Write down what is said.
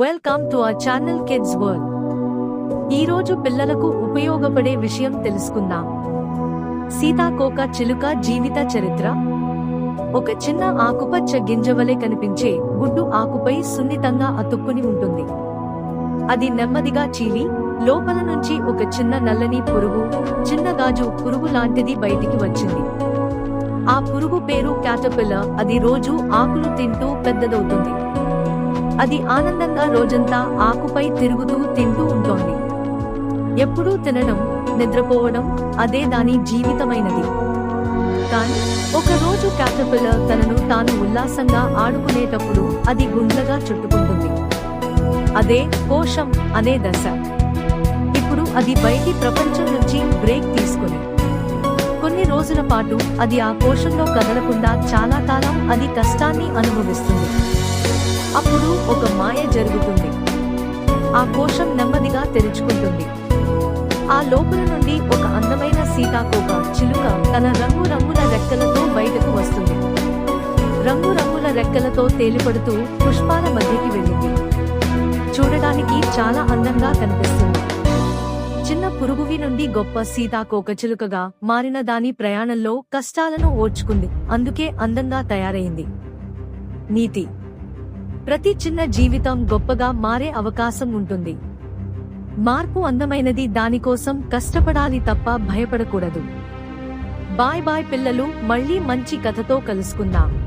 Welcome to our channel kids world ఈ రోజు పిల్లలకు ఉపయోగపడే విషయం తెలుసుకుందాం. సీతాకోక చిలుక జీవిత చరిత్ర. ఒక చిన్న ఆకుపచ్చ గింజవలె కనిపించే గుడ్డు ఆకుపై సున్నితంగా అతుక్కుని ఉంటుంది. అది నెమ్మదిగా చీలి లోపల నుంచి ఒక చిన్న నల్లని పురుగు చిన్న గాజు పురుగు లాంటిది బయటికి వచ్చింది. ఆ పురుగు పేరు క్యాటపిల్ల అది రోజు ఆకులు తింటూ పెద్దదవుతుంది. అది ఆనందంగా రోజంతా ఆకుపై తిరుగుతూ తింటూ ఉంటోంది. ఎప్పుడూ తినడం నిద్రపోవడం అదే దాని జీవితమైనది. కానీ ఒకరోజు క్యాటర్పిల్లర్ తనను తాను ఉల్లాసంగా ఆడుకునేటప్పుడు అది గుండ్లగా చుట్టుకుంటుంది. అదే కోశం అనే దశ. ఇప్పుడు అది బయటి ప్రపంచం నుంచి బ్రేక్ తీసుకుని. కొన్ని రోజుల పాటు అది ఆ కోశంలో కదలకుండా చాలా కాలం అది కష్టాన్ని అనుభవిస్తుంది. అప్పుడు ఒక మాయ జరుగుతుంది. ఆ కోశం నెమ్మదిగా తెరుచుకుంటుంది. ఆ లోపల నుండి ఒక అందమైన సీతాకోక చిలుక తన రంగురంగుల రెక్కలతో బయటకు వస్తుంది. రంగురంగుల రెక్కలతో తేలిపడుతూ పుష్పాల మధ్యకి వెళ్ళింది. చూడడానికి చాలా అందంగా కనిపిస్తుంది. చిన్న పురుగువి నుండి గొప్ప సీతాకోక చిలుకగా మారిన దాని ప్రయాణంలో కష్టాలను ఓర్చుకుంది. అందుకే అందంగా తయారైంది. నీతి ప్రతి చిన్న జీవితం గొప్పగా మారే అవకాశం ఉంటుంది. మార్పు అందమైనది దానికోసం కష్టపడాలి తప్ప భయపడకూడదు. బాయ్ బాయ్ పిల్లలు మళ్ళీ మంచి కథతో కలుసుకుందాం.